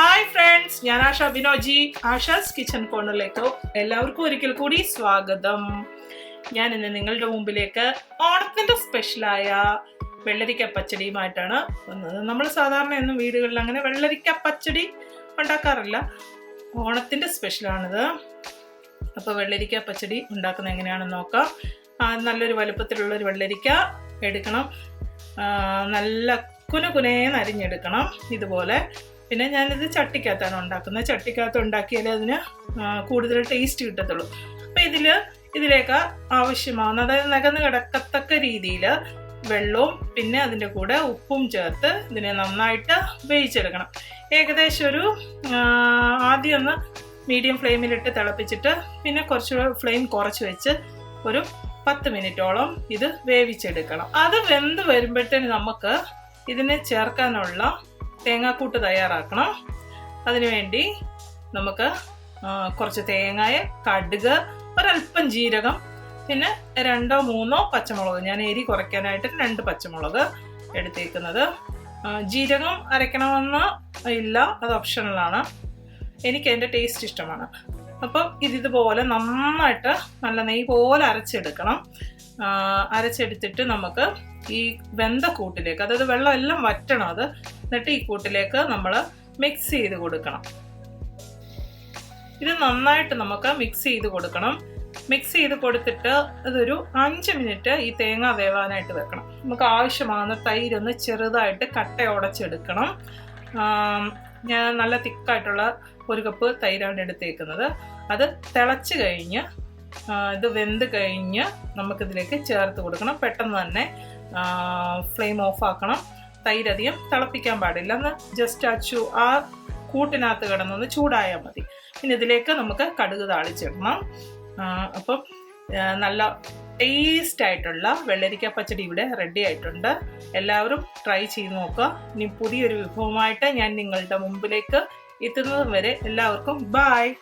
Hi friends ഞാൻ Asha Binoji Asha's kitchen കോർണറിലേക്ക് എല്ലാവർക്കും ഒരിക്കൽ കൂടി സ്വാഗതം. ഞാൻ ഇന്ന് നിങ്ങളുടെ മുമ്പിലേക്ക് ഓണത്തിന്റെ സ്പെഷ്യലായ വെള്ളരിക്ക പച്ചടിയുമായിട്ടാണ് വന്നത്. നമ്മൾ സാധാരണ എന്നും വീടുകളിൽ അങ്ങനെ വെള്ളരിക്ക പച്ചടി ഉണ്ടാക്കാറില്ല. ഓണത്തിന്റെ സ്പെഷ്യലാണിത് അപ്പോൾ വെള്ളരിക്ക പച്ചടി ഉണ്ടാക്കുന്നത് എങ്ങനെയാണെന്ന് നോക്കാം. നല്ലൊരു വലുപ്പത്തിലുള്ള ഒരു വെള്ളരിക്ക എടുക്കണം. നല്ല കുനുകുനേന്ന് അരിഞ്ഞെടുക്കണം ഇതുപോലെ പിന്നെ ഞാനിത് ചട്ടിക്കകത്താണ് ഉണ്ടാക്കുന്നത്. ചട്ടിക്കകത്ത് ഉണ്ടാക്കിയാലേ അതിന് കൂടുതൽ ടേസ്റ്റ് കിട്ടത്തുള്ളൂ. അപ്പം ഇതിൽ ഇതിലേക്ക് ആവശ്യമാകുന്ന അതായത് നകന്ന് കിടക്കത്തക്ക രീതിയിൽ വെള്ളവും പിന്നെ അതിന്റെ കൂടെ ഉപ്പും ചേർത്ത് ഇതിനെ നന്നായിട്ട് വേവിച്ചെടുക്കണം. ഏകദേശം ഒരു ആദ്യം ഒന്ന് മീഡിയം ഫ്ലെയിമിലിട്ട് തിളപ്പിച്ചിട്ട് പിന്നെ കുറച്ച് ഫ്ലെയിം കുറച്ച് വെച്ച് ഒരു പത്ത് മിനിറ്റോളം ഇത് വേവിച്ചെടുക്കണം. അത് വെന്ത് വരുമ്പോഴത്തേന് നമുക്ക് ഇതിനെ ചേർക്കാനുള്ള തേങ്ങാക്കൂട്ട് തയ്യാറാക്കണം. അതിനുവേണ്ടി നമുക്ക് കുറച്ച് തേങ്ങായ കടുക് ഒരല്പം ജീരകം പിന്നെ രണ്ടോ മൂന്നോ പച്ചമുളക്. ഞാൻ എരി കുറയ്ക്കാനായിട്ട് രണ്ട് പച്ചമുളക് എടുത്തേക്കുന്നത്. ജീരകം അരയ്ക്കണമെന്ന് ഇല്ല അത് ഓപ്ഷണലാണ് എനിക്ക് എന്റെ ടേസ്റ്റ് ഇഷ്ടമാണ്. അപ്പം ഇതിതുപോലെ നന്നായിട്ട് നല്ല നെയ്യ് പോലെ അരച്ചെടുക്കണം. അരച്ചെടുത്തിട്ട് നമുക്ക് ഈ വെന്ത കൂട്ടിലേക്ക് അതായത് വെള്ളം എല്ലാം വറ്റണം അത്. എന്നിട്ട് ഈ കൂട്ടിലേക്ക് നമ്മൾ മിക്സ് ചെയ്ത് കൊടുക്കണം. ഇത് നന്നായിട്ട് നമുക്ക് മിക്സ് ചെയ്ത് കൊടുക്കണം. മിക്സ് ചെയ്ത് കൊടുത്തിട്ട് അതൊരു അഞ്ച് മിനിറ്റ് ഈ തേങ്ങ വേവാനായിട്ട് വെക്കണം. നമുക്ക് ആവശ്യമാകുന്ന തൈരൊന്ന് ചെറുതായിട്ട് കട്ട ഉടച്ചെടുക്കണം ഞാൻ നല്ല തിക്കായിട്ടുള്ള ഒരു കപ്പ് തൈരാണ് എടുത്തേക്കുന്നത്. അത് തിളച്ച് കഴിഞ്ഞ് ഇത് വെന്ത് കഴിഞ്ഞ് നമുക്കിതിലേക്ക് ചേർത്ത് കൊടുക്കണം. പെട്ടെന്ന് തന്നെ ഫ്ലെയിം ഓഫ് ആക്കണം. തൈരധികം തിളപ്പിക്കാൻ പാടില്ല. ഒന്ന് ജസ്റ്റ് ആ ചൂ ആ കൂട്ടിനകത്ത് കിടന്നൊന്ന് ചൂടായാൽ മതി. പിന്നെ ഇതിലേക്ക് നമുക്ക് കടുക് താളിച്ചിടണം. അപ്പം നല്ല ടേസ്റ്റ് ആയിട്ടുള്ള വെള്ളരിക്ക പച്ചടി ഇവിടെ റെഡി ആയിട്ടുണ്ട്. എല്ലാവരും ട്രൈ ചെയ്ത് നോക്കുക. ഇനി പുതിയൊരു വിഭവമായിട്ട് ഞാൻ നിങ്ങളുടെ മുമ്പിലേക്ക് എത്തുന്നത് വരെ എല്ലാവർക്കും ബായ്